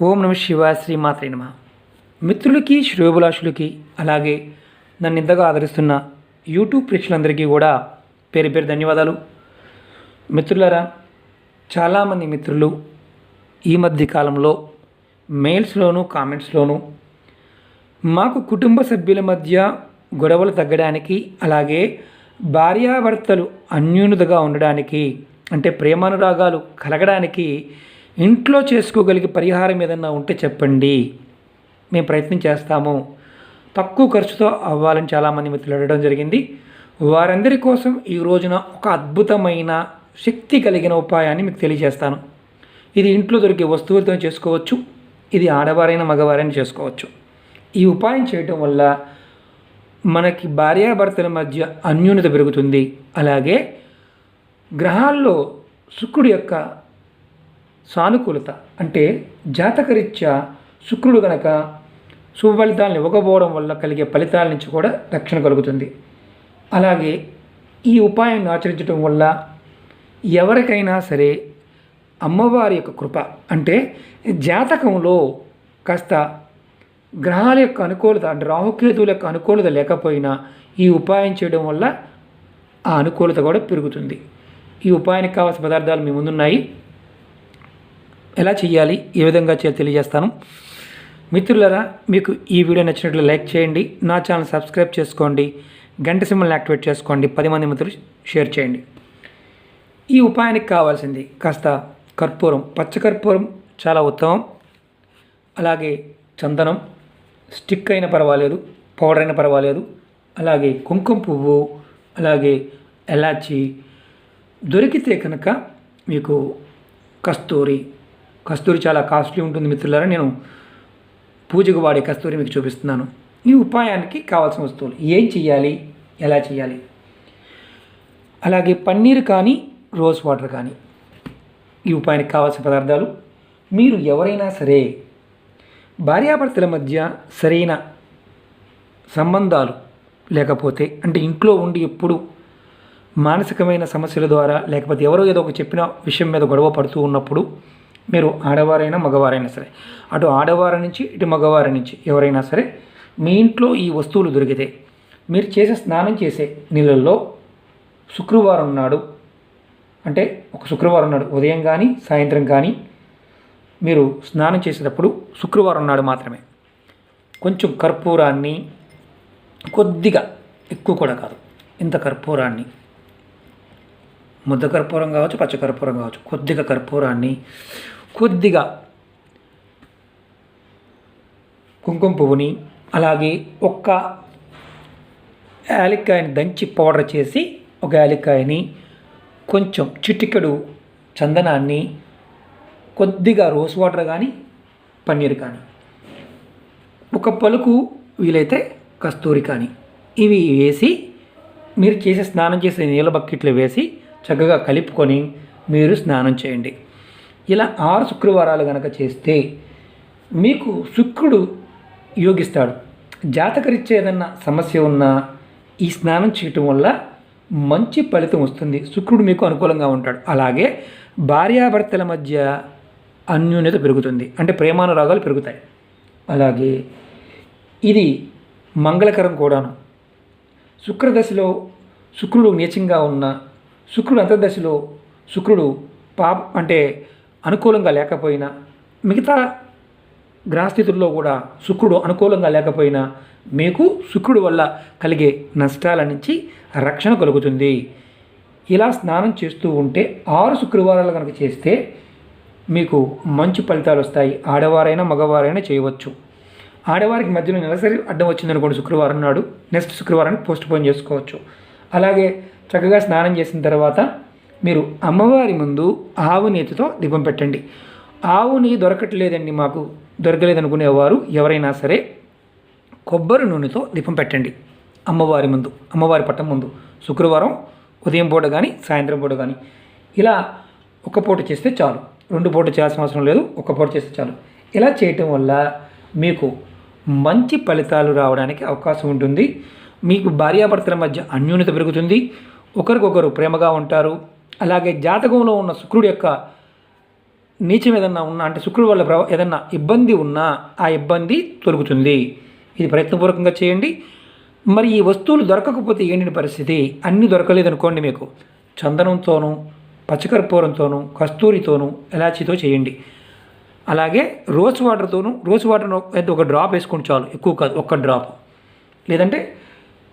ఓం నమ శివ శ్రీమాత్రే నమ. మిత్రులకి శ్రేయోభిలాషులకి అలాగే నన్ను ఇంతగా ఆదరిస్తున్న యూట్యూబ్ ప్రేక్షకులందరికీ కూడా పేరు పేరు ధన్యవాదాలు. మిత్రులారా చాలామంది మిత్రులు ఈ మధ్య కాలంలో మెయిల్స్లోను కామెంట్స్లోను మాకు కుటుంబ సభ్యుల మధ్య గొడవలు తగ్గడానికి అలాగే భార్యాభర్తలు అన్యూనతగా ఉండడానికి అంటే ప్రేమానురాగాలు కలగడానికి ఇంట్లో చేసుకోగలిగే పరిహారం ఏదన్నా ఉంటే చెప్పండి. మేము ప్రయత్నం చేస్తాము. తక్కువ ఖర్చుతో అవ్వాలని చాలామంది మిత్రులు అడగడం జరిగింది. వారందరి కోసం ఈ రోజున ఒక అద్భుతమైన శక్తి కలిగిన ఉపాయాన్ని మీకు తెలియజేస్తాను. ఇది ఇంట్లో దొరికే వస్తువులతో చేసుకోవచ్చు. ఇది ఆడవారైనా మగవారైనా చేసుకోవచ్చు. ఈ ఉపాయం చేయటం వల్ల మనకి భార్యాభర్తల మధ్య అన్యూనత పెరుగుతుంది. అలాగే గ్రహాల్లో శుక్రుడి యొక్క సానుకూలత అంటే జాతకరీత్యా శుక్రుడు గనక శుభ ఫలితాలను ఇవ్వకపోవడం వల్ల కలిగే ఫలితాల నుంచి కూడా రక్షణ కలుగుతుంది. అలాగే ఈ ఉపాయాన్ని ఆచరించడం వల్ల ఎవరికైనా సరే అమ్మవారి యొక్క కృప అంటే జాతకంలో కాస్త గ్రహాల యొక్క అనుకూలత అంటే రాహుకేతువుల యొక్క అనుకూలత లేకపోయినా ఈ ఉపాయం చేయడం వల్ల ఆ అనుకూలత కూడా పెరుగుతుంది. ఈ ఉపాయానికి కావాల్సిన పదార్థాలు మీ ముందున్నాయి. ఎలా చేయాలి ఏ విధంగా చేయాలి తెలియజేస్తాను. మిత్రులరా మీకు ఈ వీడియో నచ్చినట్లు లైక్ చేయండి నా ఛానల్ సబ్స్క్రైబ్ చేసుకోండి గంట సింబల్ని యాక్టివేట్ చేసుకోండి పది మంది మిత్రులు షేర్ చేయండి. ఈ ఉపాయానికి కావాల్సింది కాస్త కర్పూరం. పచ్చ కర్పూరం చాలా ఉత్తమం. అలాగే చందనం స్టిక్ అయినా పర్వాలేదు పౌడర్ అయినా పర్వాలేదు. అలాగే కుంకుమ పువ్వు అలాగే ఎలాచి. దొరికితే కనుక మీకు కస్తూరి కస్తూరి చాలా కాస్ట్లీ ఉంటుంది మిత్రులారా. నేను పూజకు వాడే కస్తూరి మీకు చూపిస్తున్నాను. ఈ ఉపాయానికి కావాల్సిన వస్తువులు. ఏం చేయాలి ఎలా చేయాలి అలాగే పన్నీర్ కానీ రోజ్ వాటర్ కానీ ఈ ఉపాయానికి కావాల్సిన పదార్థాలు. మీరు ఎవరైనా సరే భార్యాభర్తల మధ్య సరైన సంబంధాలు లేకపోతే అంటే ఇంట్లో ఉండి ఎప్పుడు మానసికమైన సమస్యల ద్వారా లేకపోతే ఎవరో ఏదో ఒక చెప్పిన విషయం మీద గొడవ పడుతూ ఉన్నప్పుడు మీరు ఆడవారైనా మగవారైనా సరే. అటు ఆడవారి నుంచి ఇటు మగవారి నుంచి ఎవరైనా సరే మీ ఇంట్లో ఈ వస్తువులు దొరికితే మీరు చేసే స్నానం చేసే నీళ్ళల్లో శుక్రవారం నాడు అంటే ఒక శుక్రవారం నాడు ఉదయం కానీ సాయంత్రం కానీ మీరు స్నానం చేసేటప్పుడు శుక్రవారం నాడు మాత్రమే. కొంచెం కర్పూరాన్ని కొద్దిగా ఎక్కువ కూడా కాదు. ఇంత కర్పూరాన్ని ముద్ద కర్పూరం కావచ్చు పచ్చ కర్పూరం కావచ్చు కొద్దిగా కర్పూరాన్ని కొద్దిగా కుంకుమ పువ్వుని అలాగే ఒక్క యాలక్కాయని దంచి పౌడర్ చేసి ఒక యాలక్కాయని కొంచెం చిటికెడు చందనాన్ని కొద్దిగా రోస్ వాటర్ కానీ పన్నీర్ కానీ ఒక పలుకు వీలైతే కస్తూరి కానీ ఇవి వేసి మీరు చేసే స్నానం చేసే నీళ్ళ బకెట్లు వేసి చక్కగా కలుపుకొని మీరు స్నానం చేయండి. ఇలా ఆరు శుక్రవారాలు కనుక చేస్తే మీకు శుక్రుడు యోగిస్తాడు. జాతకరిచ్చే ఏదన్నా సమస్య ఉన్నా ఈ స్నానం చేయటం వల్ల మంచి ఫలితం వస్తుంది. శుక్రుడు మీకు అనుకూలంగా ఉంటాడు. అలాగే భార్యాభర్తల మధ్య అన్యోన్యత పెరుగుతుంది. అంటే ప్రేమానురాగాలు పెరుగుతాయి. అలాగే ఇది మంగళకరం కూడాను. శుక్రదశలో శుక్రుడు నీచంగా ఉన్న శుక్రుడు అంతర్దశలో శుక్రుడు పాప అంటే అనుకూలంగా లేకపోయినా మిగతా గ్రహస్థితుల్లో కూడా శుక్రుడు అనుకూలంగా లేకపోయినా మీకు శుక్రుడు వల్ల కలిగే నష్టాల నుంచి రక్షణ కలుగుతుంది. ఇలా స్నానం చేస్తూ ఉంటే ఆరు శుక్రవారాలు కనుక చేస్తే మీకు మంచి ఫలితాలు వస్తాయి. ఆడవారైనా మగవారైనా చేయవచ్చు. ఆడవారికి మధ్యలో నెలసరి అడ్డం వచ్చిందనుకోండి శుక్రవారం నాడు. నెక్స్ట్ శుక్రవారానికి పోస్ట్ పోన్ చేసుకోవచ్చు. అలాగే చక్కగా స్నానం చేసిన తర్వాత మీరు అమ్మవారి ముందు ఆవు నేతితో దీపం పెట్టండి. ఆవు దొరకట్లేదండి మాకు దొరకలేదనుకునేవారు ఎవరైనా సరే కొబ్బరి నూనెతో దీపం పెట్టండి. అమ్మవారి ముందు అమ్మవారి పట్టం ముందు. శుక్రవారం ఉదయం పూట కానీ సాయంత్రం పూట కానీ ఇలా ఒక పూట చేస్తే చాలు. రెండు పూట చేయాల్సిన అవసరం లేదు ఒక పూట చేస్తే చాలు. ఇలా చేయటం వల్ల మీకు మంచి ఫలితాలు రావడానికి అవకాశం ఉంటుంది. మీకు భార్యాభర్తల మధ్య అన్యోన్యత పెరుగుతుంది. ఒకరికొకరు ప్రేమగా ఉంటారు. అలాగే జాతకంలో ఉన్న శుక్రుడి యొక్క నీచం ఏదన్నా ఉన్నా అంటే శుక్రుడు వల్ల ప్రభావ ఏదన్నా ఇబ్బంది ఉన్నా ఆ ఇబ్బంది తొలుగుతుంది. ఇది ప్రయత్నపూర్వకంగా చేయండి. మరి ఈ వస్తువులు దొరకకపోతే ఏంటి పరిస్థితి? అన్నీ దొరకలేదు అనుకోండి మీకు. చందనంతోనూ పచ్చకర్పూరంతోనూ కస్తూరితోనూ ఎలాచీతో చేయండి. అలాగే రోజ్ వాటర్తోనూ రోజ్ వాటర్ ఒక డ్రాప్ వేసుకోండి చాలు. ఎక్కువ కాదు ఒక్క డ్రాప్. లేదంటే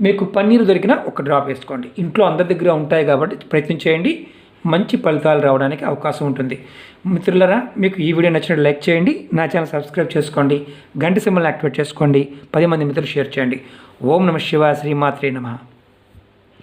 మీకు పన్నీరు దొరికిన ఒక డ్రాప్ వేసుకోండి. ఇంట్లో అందరి దగ్గర ఉంటాయి కాబట్టి ప్రయత్నం చేయండి. మంచి ఫలితాలు రావడానికి అవకాశం ఉంటుంది. మిత్రులరా మీకు ఈ వీడియో నచ్చినట్టు లైక్ చేయండి. నా ఛానల్ సబ్స్క్రైబ్ చేసుకోండి. గంట సింబల్ యాక్టివేట్ చేసుకోండి. పది మంది మిత్రులు షేర్ చేయండి. ఓం నమ శివ శ్రీమాత్రే నమ.